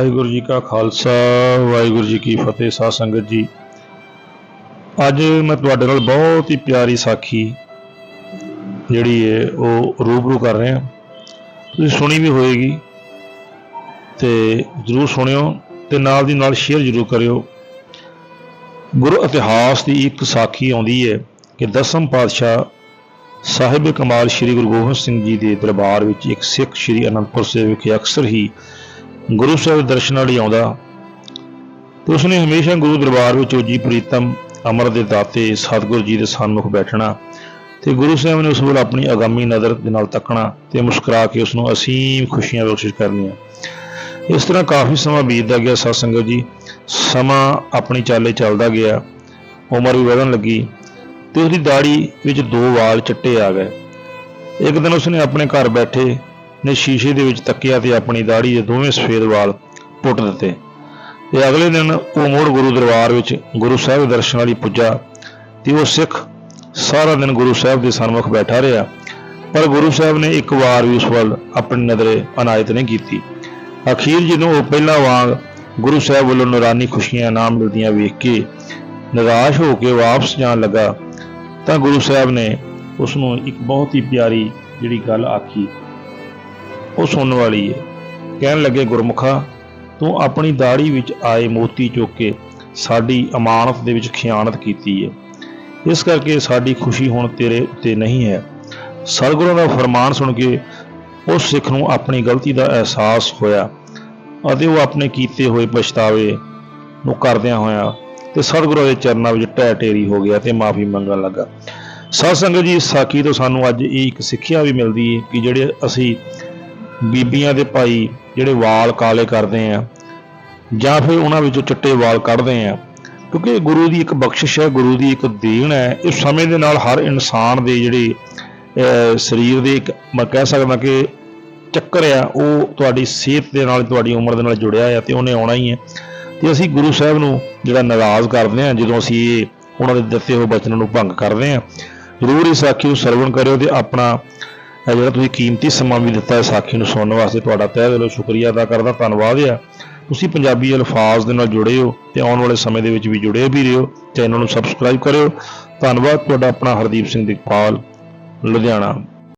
ਵਾਹਿਗੁਰੂ ਜੀ ਕਾ ਖਾਲਸਾ, ਵਾਹਿਗੁਰੂ ਜੀ ਕੀ ਫਤਿਹ, ਸਾਧ ਸੰਗਤ ਜੀ। ਅੱਜ ਮੈਂ ਤੁਹਾਡੇ ਨਾਲ ਬਹੁਤ ਹੀ ਪਿਆਰੀ ਸਾਖੀ ਜਿਹੜੀ ਹੈ, ਉਹ ਰੂਬਰੂ ਕਰ ਰਹੇ। ਹਾਂ ਤੁਸੀਂ ਸੁਣੀ ਵੀ ਹੋਏਗੀ ਤੇ ਜਰੂਰ ਸੁਣਿਓ ਤੇ ਨਾਲ ਦੀ ਨਾਲ ਸ਼ੇਅਰ ਜਰੂਰ ਕਰਿਓ। ਗੁਰੂ ਇਤਿਹਾਸ ਦੀ ਇੱਕ ਸਾਖੀ ਆਉਂਦੀ ਹੈ ਕਿ ਦਸਮ ਪਾਤਸ਼ਾਹ ਸਾਹਿਬ ਕਮਾਲ ਸ੍ਰੀ ਗੁਰੂ ਗੋਬਿੰਦ ਸਿੰਘ ਜੀ ਦੇ ਦਰਬਾਰ ਵਿੱਚ ਇੱਕ ਸਿੱਖ ਸ੍ਰੀ ਅਨੰਦਪੁਰ ਸਾਹਿਬ ਵਿਖੇ ਅਕਸਰ ਹੀ ਗੁਰੂ ਸਾਹਿਬ ਦਰਸ਼ਨਾਂ ਲਈ ਆਉਂਦਾ। ਤੇ ਉਸਨੇ ਹਮੇਸ਼ਾ ਗੁਰੂ ਦਰਬਾਰ ਵਿੱਚ ਉਜੀ ਪ੍ਰੀਤਮ, ਅਮਰ ਦੇ ਦਾਤੇ, ਸਤਿਗੁਰੂ ਜੀ ਦੇ ਸਨਮੁਖ ਬੈਠਣਾ ਤੇ ਗੁਰੂ ਸਾਹਿਬ ਨੇ ਉਸ ਵੱਲ ਆਪਣੀ ਆਗਾਮੀ ਨਜ਼ਰ ਦੇ ਨਾਲ ਤੱਕਣਾ ਤੇ ਮੁਸਕਰਾ ਕੇ ਉਸ ਨੂੰ ਅਸੀਮ ਖੁਸ਼ੀਆਂ ਬਖਸ਼ਿਸ਼ ਕਰਨੀਆਂ। ਇਸ ਤਰ੍ਹਾਂ ਕਾਫੀ ਸਮਾਂ ਬੀਤਦਾ ਗਿਆ ਸਤ ਸੰਗਤ ਜੀ। ਸਮਾਂ ਆਪਣੀ ਚਾਲੇ ਚੱਲਦਾ ਗਿਆ। ਉਮਰ ਵੀ ਵਧਣ ਲੱਗੀ ਤੇ ਉਸਦੀ ਦਾੜੀ ਵਿੱਚ ਦੋ ਵਾਲ ਚਿੱਟੇ ਆ ਗਏ। ਇੱਕ ਦਿਨ ਉਸਨੇ ਆਪਣੇ ਘਰ ਬੈਠੇ ਨੇ ਸ਼ੀਸ਼ੇ ਦੇ ਵਿੱਚ ਤੱਕਿਆ ਤੇ ਆਪਣੀ ਦਾੜੀ ਦੇ ਦੋਵੇਂ ਸਫੇਦ ਵਾਲ ਪੁੱਟ ਦਿੱਤੇ। ਤੇ ਅਗਲੇ ਦਿਨ ਉਹ ਮੋੜ ਗੁਰੂ ਦਰਬਾਰ ਵਿੱਚ ਗੁਰੂ ਸਾਹਿਬ ਦਰਸ਼ਨ ਵਾਲੀ ਪੁੱਜਾ ਤੇ ਉਹ ਸਿੱਖ ਸਾਰਾ ਦਿਨ ਗੁਰੂ ਸਾਹਿਬ ਦੇ ਸਨਮੁਖ ਬੈਠਾ ਰਿਹਾ। ਪਰ ਗੁਰੂ ਸਾਹਿਬ ਨੇ ਇੱਕ ਵਾਰ ਵੀ ਉਸ ਵੱਲ ਆਪਣੀ ਨਜ਼ਰੇ ਅਨਾਇਤ ਨਹੀਂ ਕੀਤੀ। ਅਖੀਰ ਜਦੋਂ ਉਹ ਪਹਿਲਾਂ ਵਾਂਗ ਗੁਰੂ ਸਾਹਿਬ ਵੱਲੋਂ ਨੂਰਾਨੀ ਖੁਸ਼ੀਆਂ ਨਾ ਮਿਲਦੀਆਂ ਵੇਖ ਕੇ ਨਿਰਾਸ਼ ਹੋ ਕੇ ਵਾਪਸ ਜਾਣ ਲੱਗਾ, ਤਾਂ ਗੁਰੂ ਸਾਹਿਬ ਨੇ ਉਸ ਨੂੰ ਇੱਕ ਬਹੁਤ ਹੀ ਪਿਆਰੀ ਜਿਹੜੀ ਗੱਲ ਆਖੀ। ਉਹ ਸੁਣਨ ਵਾਲੀ ਹੈ ਕਹਿਣ ਲੱਗੇ, ਗੁਰਮੁਖਾ, ਤੂੰ ਆਪਣੀ ਦਾੜੀ ਵਿੱਚ ਆਏ ਮੋਤੀ ਚੁੱਕ ਕੇ ਸਾਡੀ ਅਮਾਨਤ ਦੇ ਵਿੱਚ ਖਿਆਨਤ ਕੀਤੀ ਹੈ ਇਸ ਕਰਕੇ ਸਾਡੀ ਖੁਸ਼ੀ ਹੁਣ ਤੇਰੇ ਉੱਤੇ ਨਹੀਂ ਹੈ। ਸਤਿਗੁਰਾਂ ਦਾ ਫਰਮਾਨ ਸੁਣ ਕੇ ਉਸ ਸਿੱਖ ਨੂੰ ਆਪਣੀ ਗਲਤੀ ਦਾ ਅਹਿਸਾਸ ਹੋਇਆ ਅਤੇ ਉਹ ਆਪਣੇ ਕੀਤੇ ਹੋਏ ਪਛਤਾਵੇ ਨੂੰ ਕਰਦਿਆਂ ਹੋਇਆ ਤੇ ਸਤਿਗੁਰਾਂ ਦੇ ਚਰਨਾਂ ਵਿੱਚ ਢਹਿ ਢੇਰੀ ਹੋ ਗਿਆ ਤੇ ਮਾਫੀ ਮੰਗਣ ਲੱਗਾ। ਸਾਧ ਸੰਗਤ ਜੀ ਸਾਖੀ ਤੋਂ ਸਾਨੂੰ ਅੱਜ ਇਹ ਇੱਕ ਸਿੱਖਿਆ ਵੀ ਮਿਲਦੀ ਹੈ ਕਿ ਜਿਹੜੇ ਅਸੀਂ ਬੀਬੀਆਂ ਦੇ ਭਾਈ ਜਿਹੜੇ ਵਾਲ ਕਾਲੇ ਕਰਦੇ ਆ, ਜਾਂ ਫਿਰ ਉਹਨਾਂ ਵਿੱਚੋਂ ਚਿੱਟੇ ਵਾਲ ਕੱਢਦੇ ਆ। ਕਿਉਂਕਿ ਗੁਰੂ ਦੀ ਇੱਕ ਬਖਸ਼ਿਸ਼ ਹੈ, ਗੁਰੂ ਦੀ ਇੱਕ ਦੇਣ ਹੈ। ਇਹ ਸਮੇਂ ਦੇ ਨਾਲ ਹਰ ਇਨਸਾਨ ਦੇ ਜਿਹੜੇ ਸਰੀਰ ਦੇ ਇੱਕ, ਮੈਂ ਕਹਿ ਸਕਦਾ ਕਿ ਚੱਕਰ ਆ, ਉਹ ਤੁਹਾਡੀ ਸਿਹਤ ਦੇ ਨਾਲ, ਤੁਹਾਡੀ ਉਮਰ ਦੇ ਨਾਲ ਜੁੜਿਆ ਆ ਤੇ ਉਹਨੇ ਆਉਣਾ ਹੀ ਹੈ ਤੇ ਅਸੀਂ ਗੁਰੂ ਸਾਹਿਬ ਨੂੰ ਜਿਹੜਾ ਨਾਰਾਜ਼ ਕਰਦੇ ਹਾਂ ਜਦੋਂ ਅਸੀਂ ਇਹ ਉਹਨਾਂ ਦੇ ਦਿੱਤੇ ਹੋਏ ਬਚਨਾਂ ਨੂੰ ਭੰਗ ਕਰਦੇ ਹਾਂ ਜ਼ਰੂਰ ਇਸ ਸਾਖੀ ਨੂੰ ਸਰਵਣ ਕਰਿਓ ਤੇ ਆਪਣਾ ਇਹ ਜਿਹੜਾ ਤੁਸੀਂ ਕੀਮਤੀ ਸਮਾਂ ਵੀ ਦਿੱਤਾ ਹੈ ਸਾਖੀ ਨੂੰ ਸੁਣਨ ਵਾਸਤੇ, ਤੁਹਾਡਾ ਤਹਿ ਦਿਲੋਂ ਸ਼ੁਕਰੀਆ ਅਦਾ ਕਰਦਾ, ਧੰਨਵਾਦ ਆ। ਤੁਸੀਂ ਪੰਜਾਬੀ ਅਲਫਾਜ਼ ਦੇ ਨਾਲ ਜੁੜੇ ਹੋ ਤੇ ਆਉਣ ਵਾਲੇ ਸਮੇਂ ਦੇ ਵਿੱਚ ਵੀ ਜੁੜੇ ਵੀ ਰਹੋ, ਚੈਨਲ ਨੂੰ ਸਬਸਕ੍ਰਾਈਬ ਕਰਿਓ। ਧੰਨਵਾਦ ਤੁਹਾਡਾ ਆਪਣਾ ਹਰਦੀਪ ਸਿੰਘ ਦੀਪਾਲ ਲੁਧਿਆਣਾ।